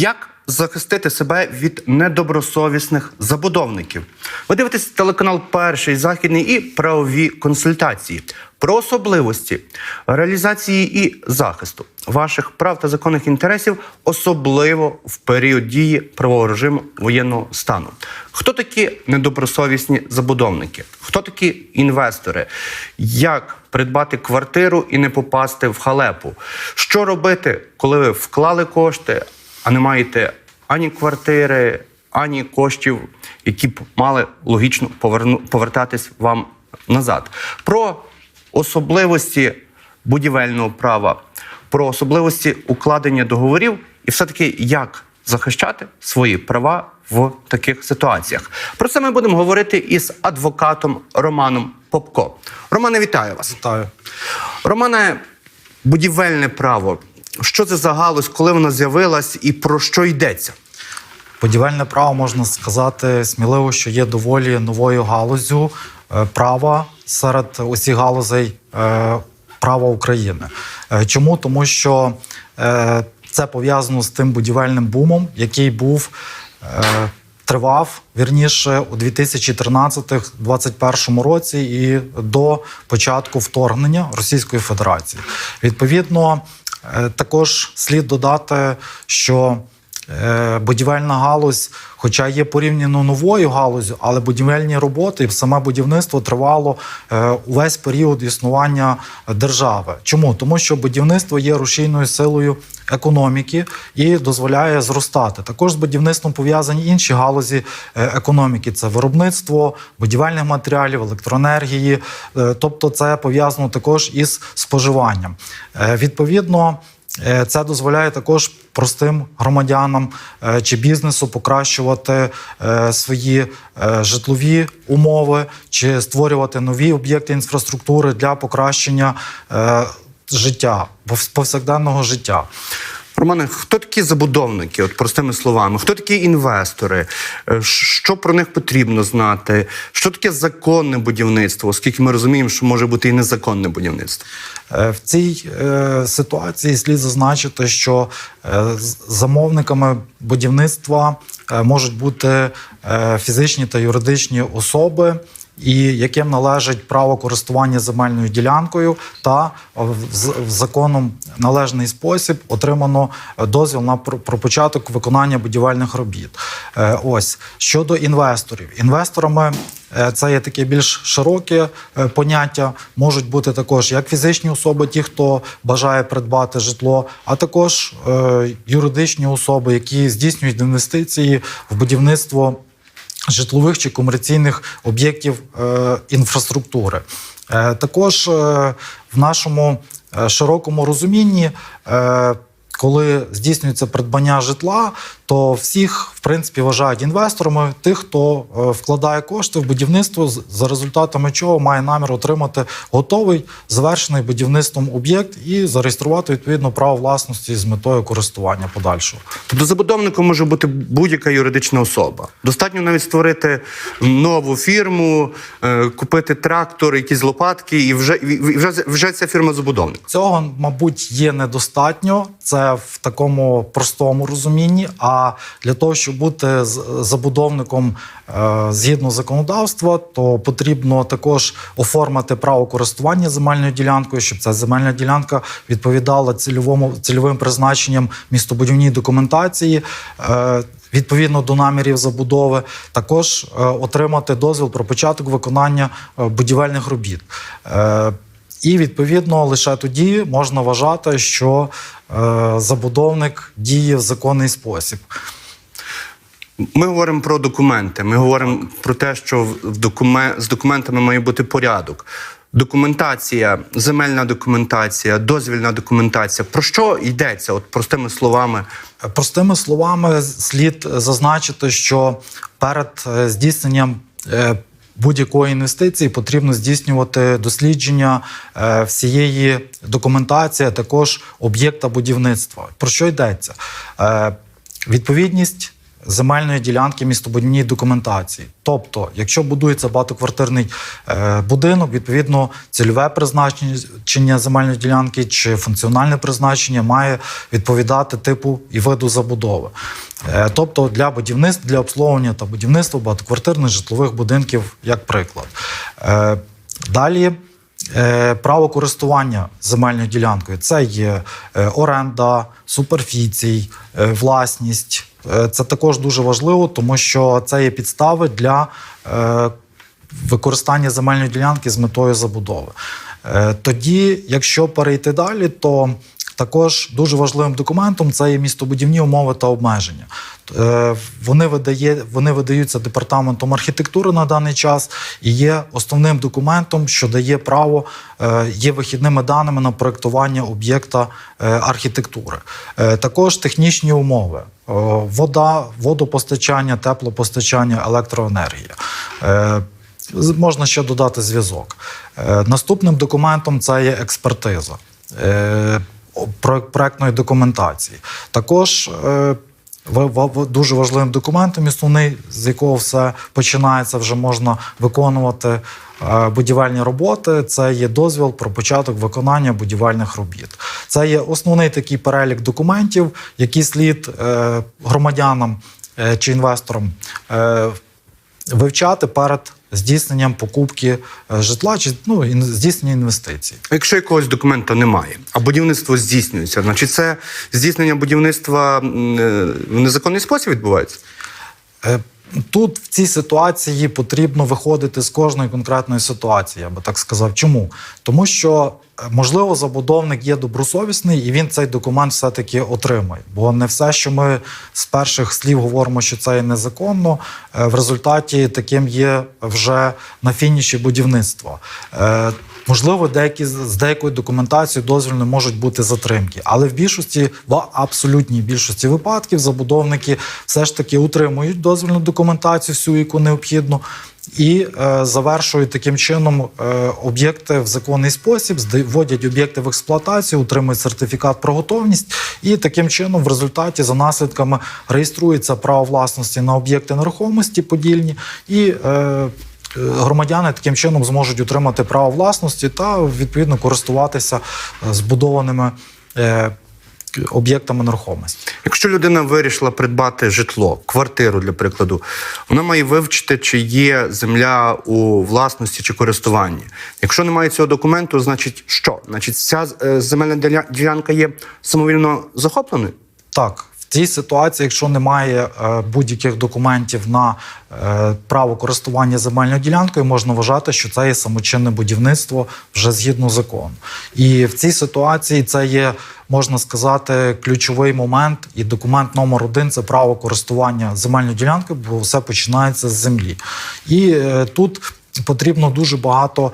Як захистити себе від недобросовісних забудовників? Ви дивитесь телеканал Перший західний і правові консультації про особливості реалізації і захисту ваших прав та законних інтересів, особливо в період дії правового режиму воєнного стану. Хто такі недобросовісні забудовники? Хто такі інвестори? Як придбати квартиру і не попасти в халепу? Що робити, коли ви вклали кошти, а не маєте ані квартири, ані коштів, які б мали логічно поверну, повертатись вам назад? Про особливості будівельного права, про особливості укладення договорів і все-таки як захищати свої права в таких ситуаціях. Про це ми будемо говорити із адвокатом Романом Попко. Романе, вітаю вас. Вітаю. Романе, будівельне право. Що це за галузь, коли вона з'явилась і про що йдеться? Будівельне право можна сказати сміливо, що є доволі новою галузю е, права серед усіх галузей е, права України. Е, Чому? Тому що це пов'язано з тим будівельним бумом, який був. Тривав вірніше у 2013-2021 році і до початку вторгнення Російської Федерації. Відповідно, також слід додати, що Е, будівельна галузь, хоча є порівняно новою галузю, але будівельні роботи і саме будівництво тривало е, увесь період існування держави. Чому? Тому що будівництво є рушійною силою економіки і дозволяє зростати. Також з будівництвом пов'язані інші галузі е, економіки: це виробництво будівельних матеріалів, електроенергії, Е, тобто це пов'язано також із споживанням. Е, Відповідно. Е, Це дозволяє також простим громадянам е, чи бізнесу покращувати е, свої житлові умови чи створювати нові об'єкти інфраструктури для покращення життя, повс- повсякденного життя. Романе, хто такі забудовники, от простими словами, хто такі інвестори? Е, Що про них потрібно знати? Що таке законне будівництво? Оскільки ми розуміємо, що може бути і незаконне будівництво. Е, В цій е, ситуації слід зазначити, що е, замовниками будівництва е, можуть бути е, фізичні та юридичні особи. І яким належить право користування земельною ділянкою, та в законом належний спосіб отримано е, дозвіл на про початок виконання будівельних робіт. Е, Ось щодо інвесторів, інвесторами Е, Це є таке більш широке поняття. Можуть бути також як фізичні особи, ті, хто бажає придбати житло, а також юридичні особи, які здійснюють інвестиції в будівництво житлових чи комерційних об'єктів е, інфраструктури. Е, також е, в нашому широкому розумінні. Коли здійснюється придбання житла, то всіх в принципі вважають інвесторами тих, хто е, вкладає кошти в будівництво, за результатами чого має намір отримати готовий завершений будівництвом об'єкт і зареєструвати відповідно право власності з метою користування подальшого. Тобто забудовником може бути будь-яка юридична особа. Достатньо навіть створити нову фірму, е, купити трактор, якісь лопатки, і вже, і вже, вже ця фірма забудовник. Цього, мабуть, є недостатньо. Це в такому простому розумінні. А для того, щоб бути забудовником е, згідно законодавства, то потрібно також оформити право користування земельною ділянкою, щоб ця земельна ділянка відповідала цільовому цільовим призначенням містобудівній документації. Е, Відповідно до намірів забудови, також е, отримати дозвіл про початок виконання будівельних робіт. І відповідно лише тоді можна вважати, що е, забудовник діє в законний спосіб. Ми говоримо про документи. Ми говоримо про те, що в докумен... з документами має бути порядок. Документація, земельна документація, дозвільна документація. Про що йдеться? От простими словами. Простими словами, слід зазначити, що перед е, здійсненням е, будь-якої інвестиції потрібно здійснювати дослідження е, всієї документації, а також об'єкта будівництва. Про що йдеться? Е, Відповідність земельної ділянки містобудівній документації. Тобто, якщо будується багатоквартирний е, будинок, відповідно цільове призначення земельної ділянки чи функціональне призначення має відповідати типу і виду забудови. Е, тобто для будівництва, для обслуговування та будівництва багатоквартирних житлових будинків, як приклад. Е, Далі право користування земельною ділянкою це є оренда, суперфіцій, власність. Е, Це також дуже важливо, тому що це є підстави для е, використання земельної ділянки з метою забудови. Е, Тоді, якщо перейти далі, то також дуже важливим документом це є містобудівні умови та обмеження. Е, Вони, видає, вони видаються департаментом архітектури на даний час і є основним документом, що дає право, е, є вихідними даними на проєктування об'єкта е, архітектури. Також технічні умови: вода, водопостачання, теплопостачання, електроенергія. Можна ще додати зв'язок. Наступним документом це є експертиза проектної документації. Також е, дуже важливим документом, основний, з якого все починається, вже можна виконувати е, будівельні роботи. Це є дозвіл про початок виконання будівельних робіт. Це є основний такий перелік документів, які слід е, громадянам чи інвесторам вивчати перед здійсненням покупки е, житла чи ну, здійснення інвестицій. Якщо якогось документа немає, а будівництво здійснюється, значить це здійснення будівництва е, в незаконний спосіб відбувається? Е, Тут в цій ситуації потрібно виходити з кожної конкретної ситуації, я би так сказав. Чому? Тому що е, можливо забудовник є добросовісний і він цей документ все-таки отримає. Бо не все, що ми з перших слів говоримо, що це є незаконно, е, в результаті таким є вже на фініші будівництва. Можливо, деякі з деякою документацією дозвільною можуть бути затримки, але в більшості, в абсолютній більшості випадків, забудовники все ж таки утримують дозвільну документацію, всю яку необхідно, і е, завершують таким чином е, об'єкти в законний спосіб, вводять об'єкти в експлуатацію, утримують сертифікат про готовність, і таким чином, в результаті, за наслідками, реєструється право власності на об'єкти нерухомості подільні і. Е, Громадяни таким чином зможуть отримати право власності та відповідно користуватися е, збудованими е, об'єктами нерухомості. Якщо людина вирішила придбати житло, квартиру для прикладу, вона має вивчити, чи є земля у власності чи користуванні. Якщо немає цього документу, значить що? Значить, ця е, земельна ділянка є самовільно захопленою? Так, цій ситуації, якщо немає е, будь-яких документів на е, право користування земельною ділянкою, можна вважати, що це є самочинне будівництво вже згідно закону. І в цій ситуації це є, можна сказати, ключовий момент. І документ номер один це право користування земельною ділянкою, бо все починається з землі. І е, тут потрібно дуже багато.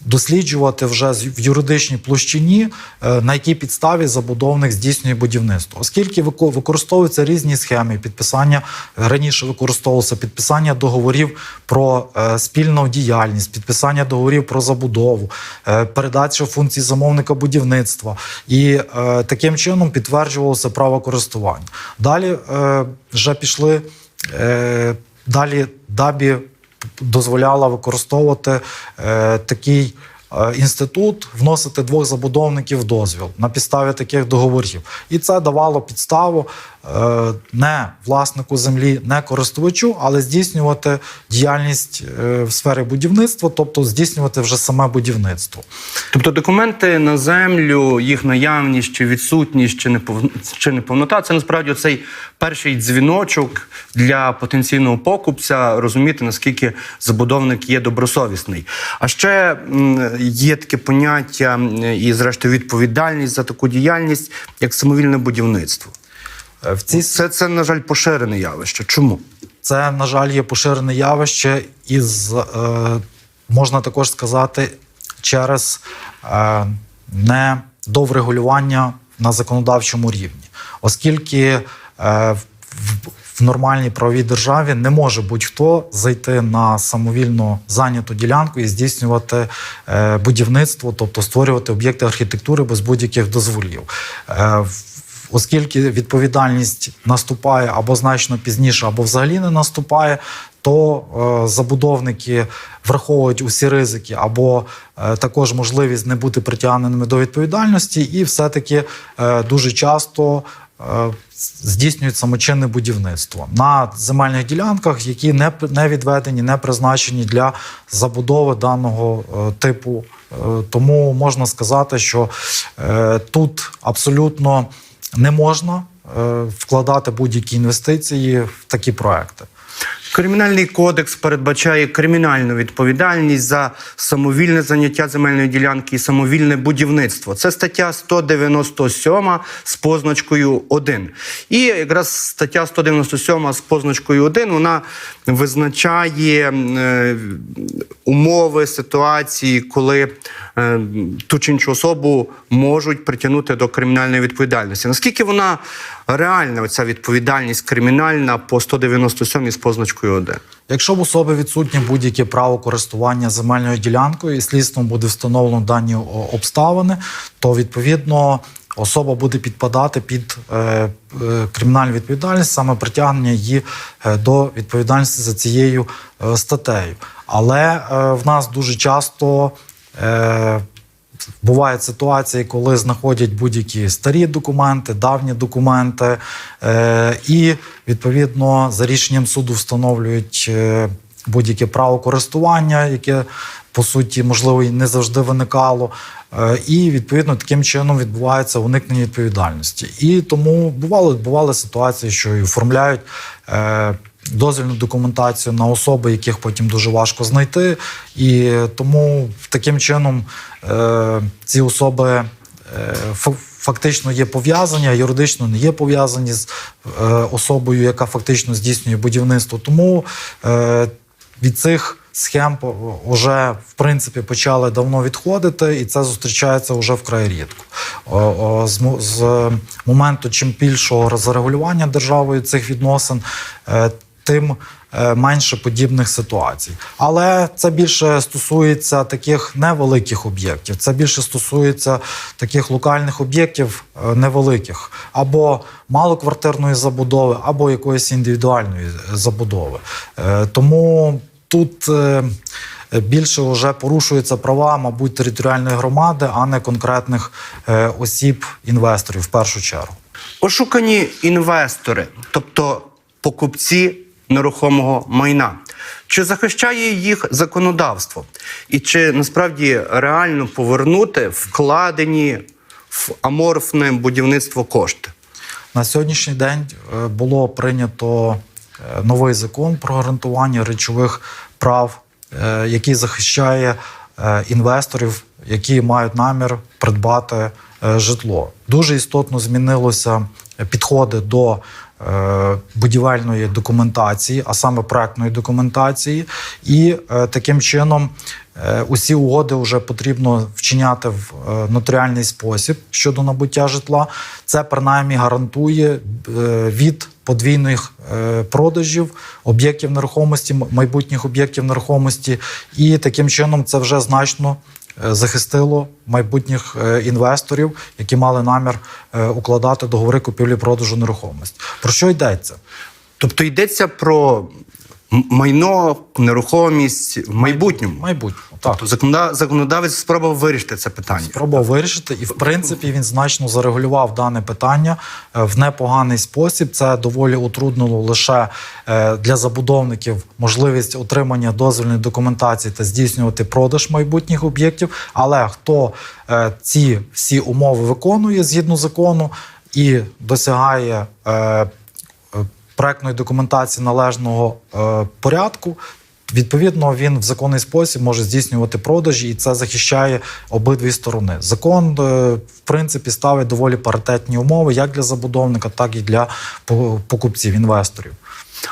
Досліджувати вже в юридичній площині, е, на якій підставі забудовник здійснює будівництво, оскільки вико- використовуються різні схеми підписання раніше використовувалося підписання договорів про е, спільну діяльність, підписання договорів про забудову, е, передача функцій замовника будівництва, і таким чином підтверджувалося право користування. Далі вже пішли. Далі ДАБІ дозволяла використовувати е, такий е, інститут, вносити двох забудовників в дозвіл на підставі таких договорів. І це давало підставу не власнику землі, не користувачу, але здійснювати діяльність е, в сфері будівництва, тобто здійснювати вже саме будівництво. Тобто документи на землю, їх наявність чи відсутність, чи непов... чи неповнота це насправді цей перший дзвіночок для потенційного покупця, розуміти, наскільки забудовник є добросовісний. А ще є таке поняття і, зрештою, відповідальність за таку діяльність, як самовільне будівництво. Е, В цій Це, це на жаль, поширене явище. Чому? Це, на жаль, є поширене явище, із, е, можна також сказати, через е, недоврегулювання на законодавчому рівні, оскільки е, в, в- нормальній правовій державі не може будь-хто зайти на самовільно зайняту ділянку і здійснювати е, будівництво, тобто створювати об'єкти архітектури без будь-яких дозволів. Оскільки відповідальність наступає або значно пізніше, або взагалі не наступає, то е, забудовники враховують усі ризики або е, також можливість не бути притягненими до відповідальності, і все-таки е, дуже часто. Здійснюють самочинне будівництво на земельних ділянках, які не, не відведені, не призначені для забудови даного типу. Тому можна сказати, що тут абсолютно не можна е, вкладати будь-які інвестиції в такі проекти. Кримінальний кодекс передбачає кримінальну відповідальність за самовільне заняття земельної ділянки і самовільне будівництво. Це стаття 197 з позначкою 1. І якраз стаття 197 з позначкою 1 вона визначає е, умови ситуації, коли е, ту чи іншу особу можуть притягнути до кримінальної відповідальності. Наскільки вона реальна, оця відповідальність кримінальна по 197 з позначкою 1? Якщо в особи відсутнє будь-яке право користування земельною ділянкою і слідством буде встановлено дані обставини, то відповідно особа буде підпадати під е, е, кримінальну відповідальність, саме притягнення її е, до відповідальності за цією статтею. Але в нас дуже часто. Бувають ситуації, коли знаходять будь-які старі документи, давні документи, е, і відповідно за рішенням суду встановлюють е, будь-яке право користування, яке по суті можливо і не завжди виникало. Е, і відповідно таким чином відбувається уникнення відповідальності. І тому бували бували ситуації, що і оформляють. Е, дозвільну документацію на особи, яких потім дуже важко знайти. І тому таким чином е, ці особи е, фактично є пов'язані, а юридично не є пов'язані з е, особою, яка фактично здійснює будівництво. Тому від цих схем вже в принципі почали давно відходити, і це зустрічається вже вкрай рідко. З, з моменту чим більшого розрегулювання державою цих відносин, тим е, менше подібних ситуацій. Але це більше стосується таких невеликих об'єктів. Це більше стосується таких локальних об'єктів е, невеликих, або малоквартирної забудови, або якоїсь індивідуальної забудови. Е, Тому тут. Більше вже порушуються права, мабуть, територіальної громади, а не конкретних е, осіб, інвесторів в першу чергу. Ошукані інвестори, тобто покупці нерухомого майна. Чи захищає їх законодавство? І чи насправді реально повернути вкладені в аморфне будівництво кошти? На сьогоднішній день е, було прийнято е, новий закон про гарантування речових прав, е, який захищає інвесторів, які мають намір придбати житло. Дуже істотно змінилося підходи до будівельної документації, а саме проектної документації, і е, таким чином е, усі угоди вже потрібно вчиняти в е, нотаріальний спосіб щодо набуття житла. Це принаймні гарантує е, від подвійних е, продажів об'єктів нерухомості, майбутніх об'єктів нерухомості, і таким чином це вже значно е, захистило майбутніх е, інвесторів, які мали намір е, укладати договори купівлі-продажу нерухомості. Про що йдеться? Тобто йдеться про майно, нерухомість в майбутньому. Майбутньому так. Тобто законода- законодавець спробував вирішити це питання. Спробував вирішити, і в принципі він значно зарегулював дане питання е, в непоганий спосіб. Це доволі утруднило лише е, для забудовників можливість отримання дозвільної документації та здійснювати продаж майбутніх об'єктів. Але хто е, ці всі умови виконує згідно закону і досягає проектної документації належного е, порядку. Відповідно, він в законний спосіб може здійснювати продажі, і це захищає обидві сторони. Закон, е, в принципі, ставить доволі паритетні умови як для забудовника, так і для покупців, інвесторів.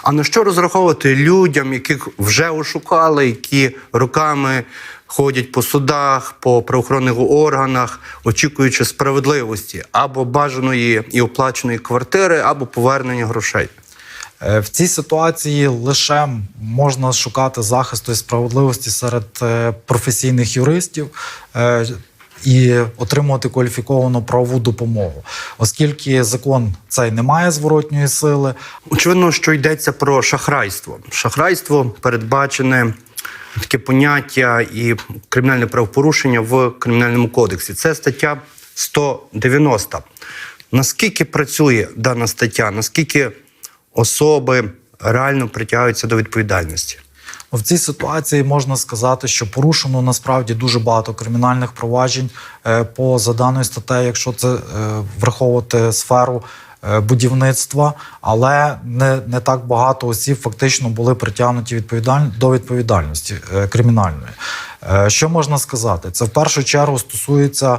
А на що розраховувати людям, яких вже ошукали, які роками ходять по судах, по правоохоронних органах, очікуючи справедливості або бажаної і оплаченої квартири, або повернення грошей? Е, В цій ситуації лише можна шукати захисту і справедливості серед е, професійних юристів. Е, і отримувати кваліфіковану правову допомогу, оскільки закон цей не має зворотньої сили. Очевидно, що йдеться про шахрайство. Шахрайство передбачене таке поняття і кримінальне правопорушення в кримінальному кодексі. Це стаття 190. Наскільки працює дана стаття? Наскільки особи реально притягуються до відповідальності? В цій ситуації можна сказати, що порушено насправді дуже багато кримінальних проваджень е, по за даною статтею, якщо це е, враховувати сферу е, будівництва, але не, не так багато осіб фактично були притягнуті відповідаль... до відповідальності кримінальної. Що можна сказати? Це в першу чергу стосується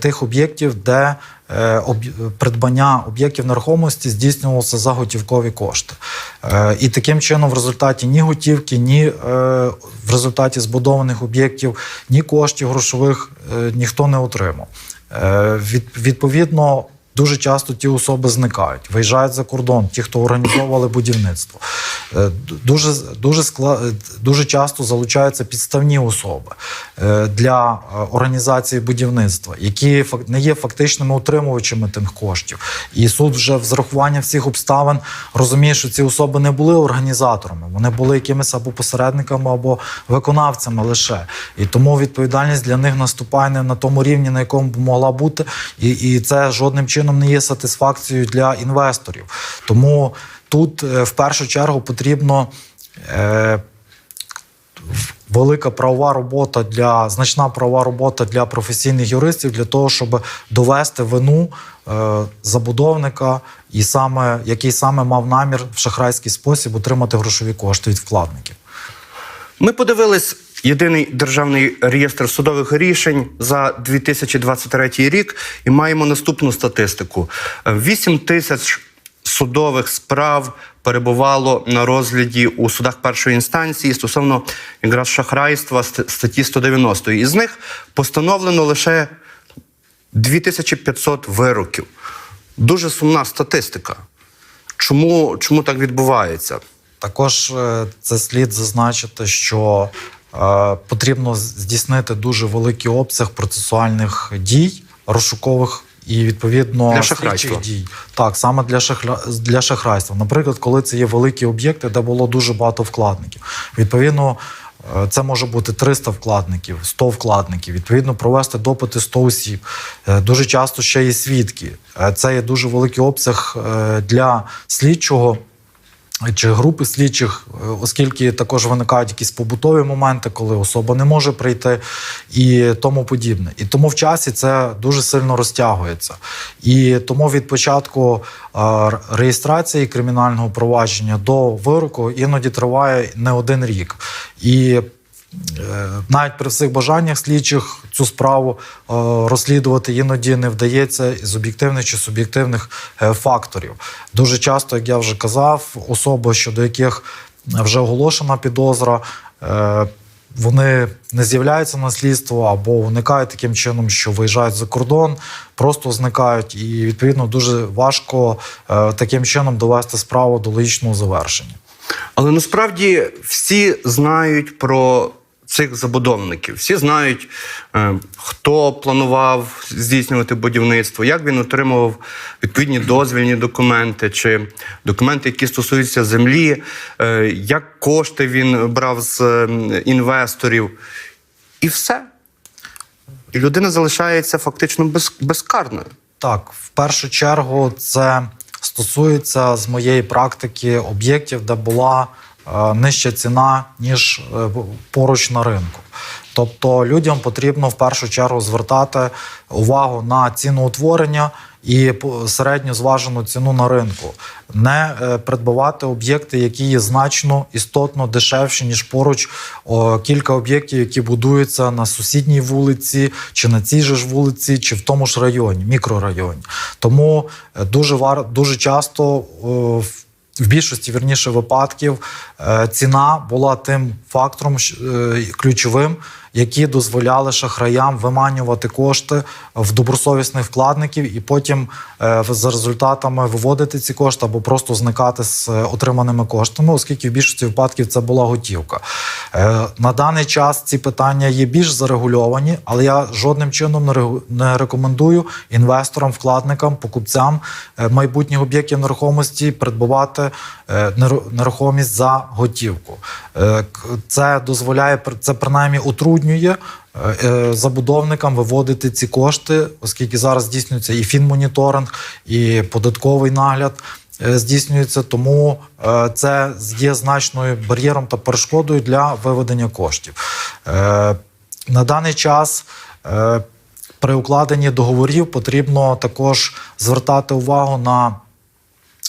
тих об'єктів, де придбання об'єктів нерухомості здійснювалося за готівкові кошти. Е, І таким чином, в результаті ні готівки, ні е, в результаті збудованих об'єктів, ні коштів грошових е, ніхто не отримав. Е, Відповідно. Дуже часто ті особи зникають, виїжджають за кордон, ті, хто організовували будівництво. Е, Дуже, дуже, е, дуже часто залучаються підставні особи е, для організації будівництва, які не є фактичними утримувачами тих коштів. І суд вже в зарахуванні всіх обставин розуміє, що ці особи не були організаторами, вони були якимись або посередниками, або виконавцями лише. І тому відповідальність для них наступає не на тому рівні, на якому б могла бути, і, і це жодним чином не є сатисфакцією для інвесторів. Тому тут е, в першу чергу потрібно. Е, велика правова робота для значна правова робота для професійних юристів для того, щоб довести вину е, забудовника, і саме який саме мав намір в шахрайський спосіб отримати грошові кошти від вкладників. Ми подивились єдиний державний реєстр судових рішень за 2023 рік і маємо наступну статистику: 8 тисяч судових справ перебувало на розгляді у судах першої інстанції стосовно якраз шахрайства статті 190. Із них постановлено лише 2500 вироків. Дуже сумна статистика. Чому, чому так відбувається? Також е, це слід зазначити, що потрібно здійснити дуже великий обсяг процесуальних дій, розшукових і відповідно Для слідчих шахрайства. дій. Так, саме для шахля... для шахрайства. Наприклад, коли це є великі об'єкти, де було дуже багато вкладників. Відповідно. е, Це може бути 300 вкладників, 100 вкладників. Відповідно, провести допити 100 осіб. Е, Дуже часто ще є свідки. Е, Це є дуже великий обсяг е, для слідчого чи групи слідчих, е, оскільки також виникають якісь побутові моменти, коли особа не може прийти і тому подібне. І тому в часі це дуже сильно розтягується. І тому від початку е, реєстрації кримінального провадження до вироку іноді триває не один рік. І навіть при всіх бажаннях слідчих цю справу е, розслідувати іноді не вдається з об'єктивних чи суб'єктивних е, факторів. Дуже часто, як я вже казав, особи, щодо яких вже оголошена підозра. е, Вони не з'являються на слідство або уникають таким чином, що виїжджають за кордон, просто зникають, і відповідно дуже важко таким чином довести справу до логічного завершення. Але насправді всі знають про цих забудовників. Всі знають, е, хто планував здійснювати будівництво, як він отримував відповідні дозвільні документи чи документи, які стосуються землі, е, як кошти він брав з е, інвесторів, і все. І людина залишається фактично без, безкарною. Так, в першу чергу це стосується з моєї практики об'єктів, де була нижча ціна, ніж е, поруч на ринку. Тобто людям потрібно в першу чергу звертати увагу на ціноутворення і середню зважену ціну на ринку, не е, придбавати об'єкти, які є значно істотно дешевші, ніж поруч о, кілька об'єктів, які будуються на сусідній вулиці, чи на цій же ж вулиці, чи в тому ж районі, мікрорайоні. Тому е, дуже вар, дуже часто. о, в- більшості вірніше випадків е, ціна була тим фактором е, ключовим, які дозволяли шахраям виманювати кошти в добросовісних вкладників і потім е, за результатами виводити ці кошти або просто зникати з е, отриманими коштами, оскільки в більшості випадків це була готівка. Е, На даний час ці питання є більш зарегульовані, але я жодним чином не рекомендую інвесторам, вкладникам, покупцям майбутніх об'єктів нерухомості придбавати неру- нерухомість за готівку. Е, Це дозволяє це принаймні утруднює. е, е, Забудовникам виводити ці кошти, оскільки зараз здійснюється і фінмоніторинг, і податковий нагляд е, здійснюється, тому е, це є значною бар'єром та перешкодою для виведення коштів. Е, На даний час е, при укладенні договорів потрібно також звертати увагу на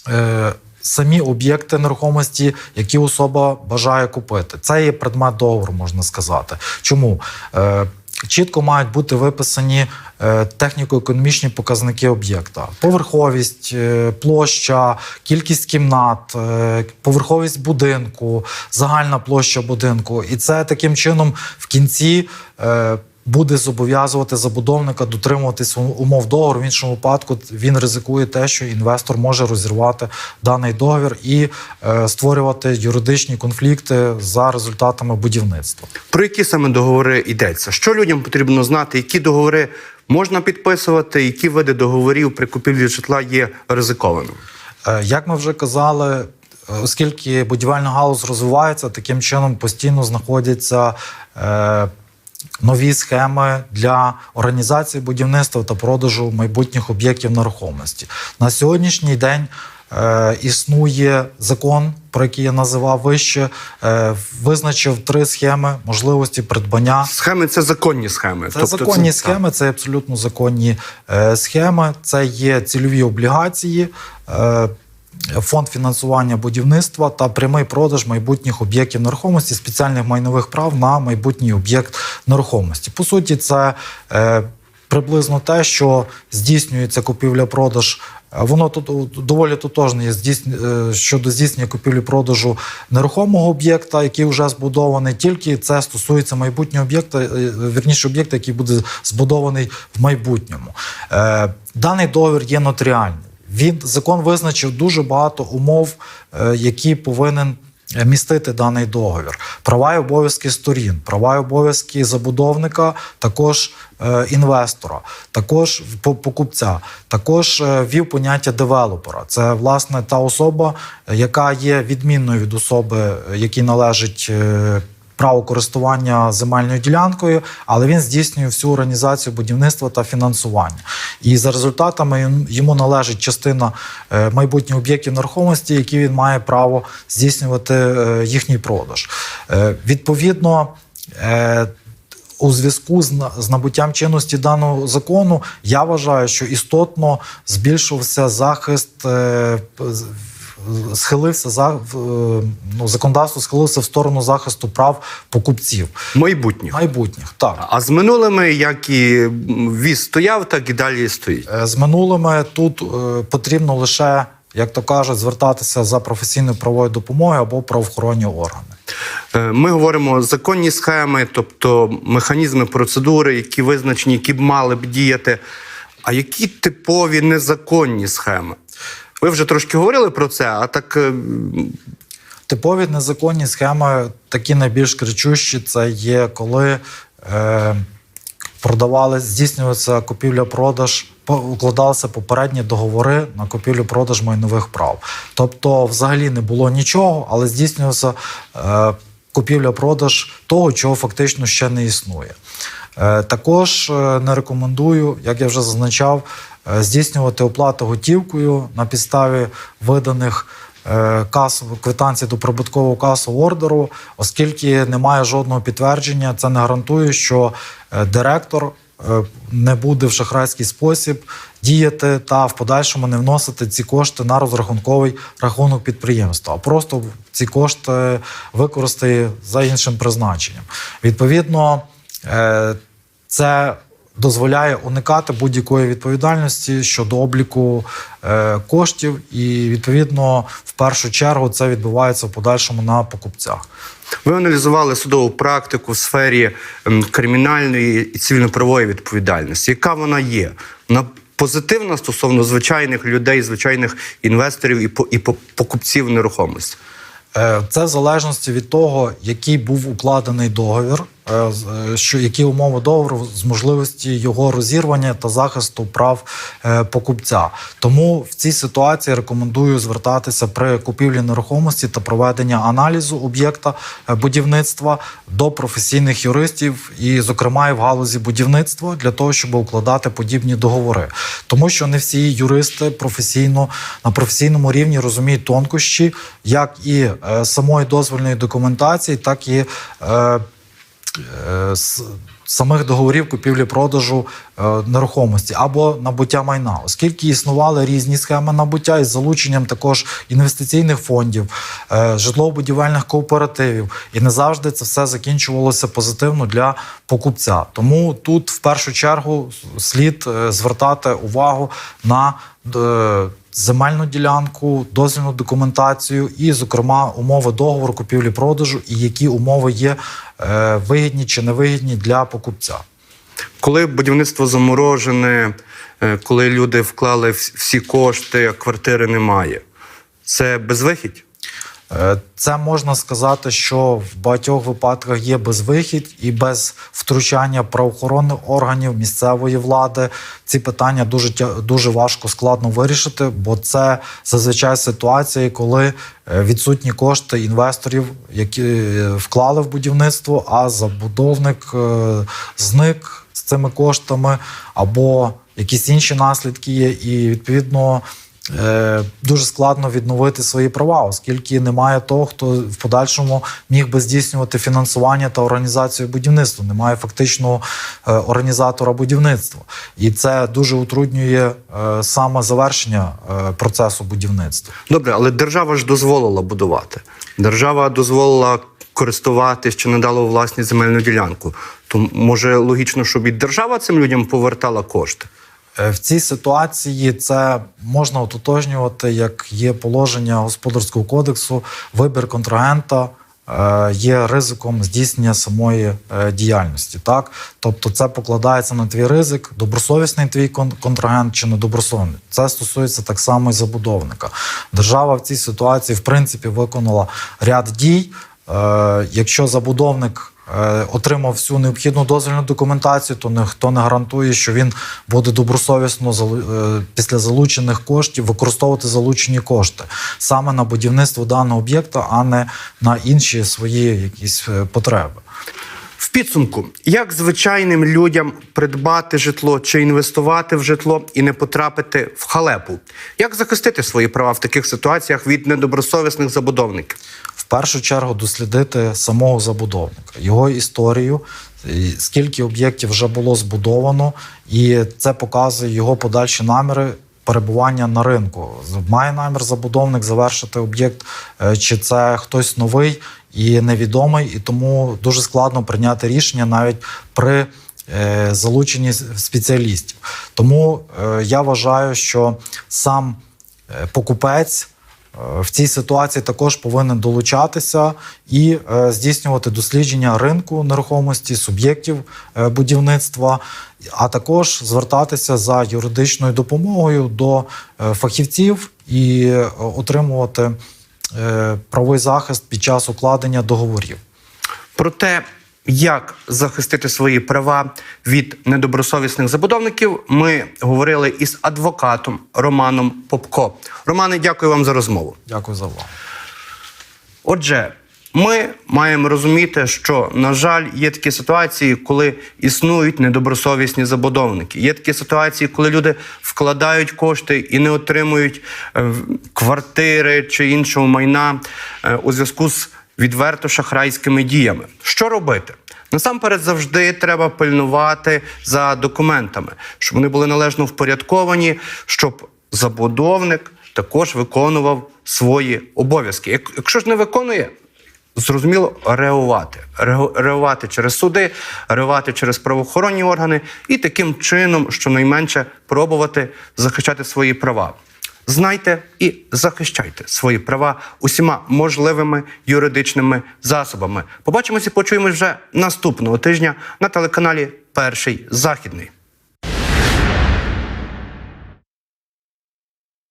е, самі об'єкти нерухомості, які особа бажає купити. Це є предмет договору, можна сказати. Чому? Е, Чітко мають бути виписані е, техніко-економічні показники об'єкта: поверховість, е, площа, кількість кімнат, поверховість будинку, загальна площа будинку. І це таким чином в кінці. Буде зобов'язувати забудовника дотримуватись умов договору. В іншому випадку він ризикує те, що інвестор може розірвати даний договір і е, створювати юридичні конфлікти за результатами будівництва. Про які саме договори йдеться? Що людям потрібно знати? Які договори можна підписувати, які види договорів при купівлі житла є ризикованими? Е, Як ми вже казали, е, оскільки будівельна галузь розвивається, таким чином постійно знаходяться. Е, Нові схеми для організації будівництва та продажу майбутніх об'єктів нерухомості на сьогоднішній день е, існує закон, про який я називав вище, е, визначив три схеми можливості придбання Схеми це законні схеми. це законні схеми, це абсолютно законні е, схеми. Це є цільові облігації, е, фонд фінансування будівництва та прямий продаж майбутніх об'єктів нерухомості, спеціальних майнових прав на майбутній об'єкт нерухомості. По суті, це е, приблизно те, що здійснюється купівля-продаж. Воно тут доволі тотожне е, щодо здійснення купівлі-продажу нерухомого об'єкта, який вже збудований. Тільки це стосується майбутнього об'єкта, е, вірніше об'єкта, який буде збудований в майбутньому. Е, Даний договір є нотаріальний. Він закон визначив дуже багато умов, е, які повинен е, містити даний договір. Права і обов'язки сторін, права і обов'язки забудовника, також е, інвестора, також по- покупця, також ввів поняття девелопера. Це власне та особа, яка є відмінною від особи, якій належить. Право користування земельною ділянкою, але він здійснює всю організацію будівництва та фінансування. І за результатами йому- належить частина е, майбутніх об'єктів нерухомості, які він має право здійснювати е, їхній продаж. Е, Відповідно. у зв'язку з набуттям чинності даного закону я вважаю, що істотно збільшився захист. Схилився за е, ну, законодавство схилився в сторону захисту прав покупців Майбутніх. майбутніх. Так А з минулими, як і віз стояв, так і далі стоїть. Е, з минулими тут е, потрібно лише, як то кажуть, звертатися за професійною правовою допомогою або правоохоронні органи. Ми говоримо законні схеми, тобто механізми, процедури, які визначені, які б мали б діяти. А які типові незаконні схеми? Ви вже трошки говорили про це, а так е, Типові незаконні схеми, такі найбільш кричущі, це є коли е, продавали, здійснювався купівля-продаж, укладалися попередні договори на купівлю-продаж майнових прав. Тобто, взагалі не було нічого, але здійснювався е, купівля-продаж того, чого фактично ще не існує. Е, також е, не рекомендую, як я вже зазначав, здійснювати оплату готівкою на підставі виданих е, касових квитанцій до прибуткового касового ордеру, оскільки немає жодного підтвердження, це не гарантує, що е, директор е, не буде в шахрайський спосіб діяти та в подальшому не вносити ці кошти на розрахунковий рахунок підприємства, а просто ці кошти використає за іншим призначенням. Відповідно, е, це дозволяє уникати будь-якої відповідальності щодо обліку е, коштів, і відповідно в першу чергу це відбувається в подальшому на покупцях. Ви аналізували судову практику в сфері ем, кримінальної і цивільно-правової відповідальності. Яка вона є? Вона позитивна стосовно звичайних людей, звичайних інвесторів і по- і по- покупців нерухомості. Е, Це в залежності від того, який був укладений договір, що які умови договору з можливості його розірвання та захисту прав е, покупця. Тому в цій ситуації рекомендую звертатися при купівлі нерухомості та проведення аналізу об'єкта е, будівництва до професійних юристів, і, зокрема, і в галузі будівництва для того, щоб укладати подібні договори, тому що не всі юристи професійно на професійному рівні розуміють тонкощі, як і е, самої дозвольної документації, так і е, е, самих договорів купівлі-продажу е, нерухомості або набуття майна, оскільки існували різні схеми набуття із залученням також інвестиційних фондів, е, житлово-будівельних кооперативів, і не завжди це все закінчувалося позитивно для покупця. Тому тут в першу чергу слід е, звертати увагу на е, земельну ділянку, дозвільну документацію і, зокрема, умови договору купівлі-продажу, і які умови є е, вигідні чи невигідні для покупця. Коли будівництво заморожене, е, коли люди вклали всі кошти, а квартири немає, це безвихідь? Е, Це можна сказати, що в багатьох випадках є безвихідь і без втручання правоохоронних органів місцевої влади. Ці питання дуже дуже важко складно вирішити, бо це зазвичай ситуації, коли е, відсутні кошти інвесторів, які е, вклали в будівництво, а забудовник зник з цими коштами, або якісь інші наслідки є, і відповідно. Е, дуже складно відновити свої права, оскільки немає того, хто в подальшому міг би здійснювати фінансування та організацію будівництва. Немає фактичного е, організатора будівництва, і це дуже утруднює е, саме завершення процесу будівництва. Добре, але держава ж дозволила будувати. Держава дозволила користуватись чи надала власність земельну ділянку. То може логічно, щоб і держава цим людям повертала кошти. Е, В цій ситуації це можна ототожнювати, як є положення господарського кодексу, вибір контрагента. е, Є ризиком здійснення самої е, діяльності, так тобто це покладається на твій ризик, добросовісний твій контрагент чи недобросовісний. Це стосується так само і забудовника. Держава в цій ситуації в принципі виконала ряд дій. Якщо забудовник отримав всю необхідну дозвільну документацію, то ніхто не гарантує, що він буде добросовісно е, після залучених коштів використовувати залучені кошти саме на будівництво даного об'єкта, а не на інші свої якісь е, потреби. В підсумку, як звичайним людям придбати житло чи інвестувати в житло і не потрапити в халепу? Як захистити свої права в таких ситуаціях від недобросовісних забудовників? в першу чергу дослідити самого забудовника, його історію, скільки об'єктів вже було збудовано, і це показує його подальші наміри. Перебування на ринку має намір забудовник завершити об'єкт, е, чи це хтось новий і невідомий, і тому дуже складно прийняти рішення навіть при е, залученні спеціалістів. Тому е, я вважаю, що сам е, покупець в цій ситуації також повинен долучатися і здійснювати дослідження ринку нерухомості, суб'єктів будівництва, а також звертатися за юридичною допомогою до фахівців і отримувати правовий захист під час укладення договорів. Про те, як захистити свої права від недобросовісних забудовників, ми говорили із адвокатом Романом Попко. Романе, дякую вам за розмову. Дякую за увагу. Отже, ми маємо розуміти, що, на жаль, є такі ситуації, коли існують недобросовісні забудовники. Є такі ситуації, коли люди вкладають кошти і не отримують е, квартири чи іншого майна е, у зв'язку з відверто шахрайськими діями. Що робити? Насамперед завжди треба пильнувати за документами, щоб вони були належно впорядковані, щоб забудовник також виконував свої обов'язки. Якщо ж не виконує, зрозуміло реагувати. Реагувати через суди, реагувати через правоохоронні органи і таким чином, щонайменше, пробувати захищати свої права. Знайте і захищайте свої права усіма можливими юридичними засобами. Побачимося і вже наступного тижня на телеканалі Перший Західний.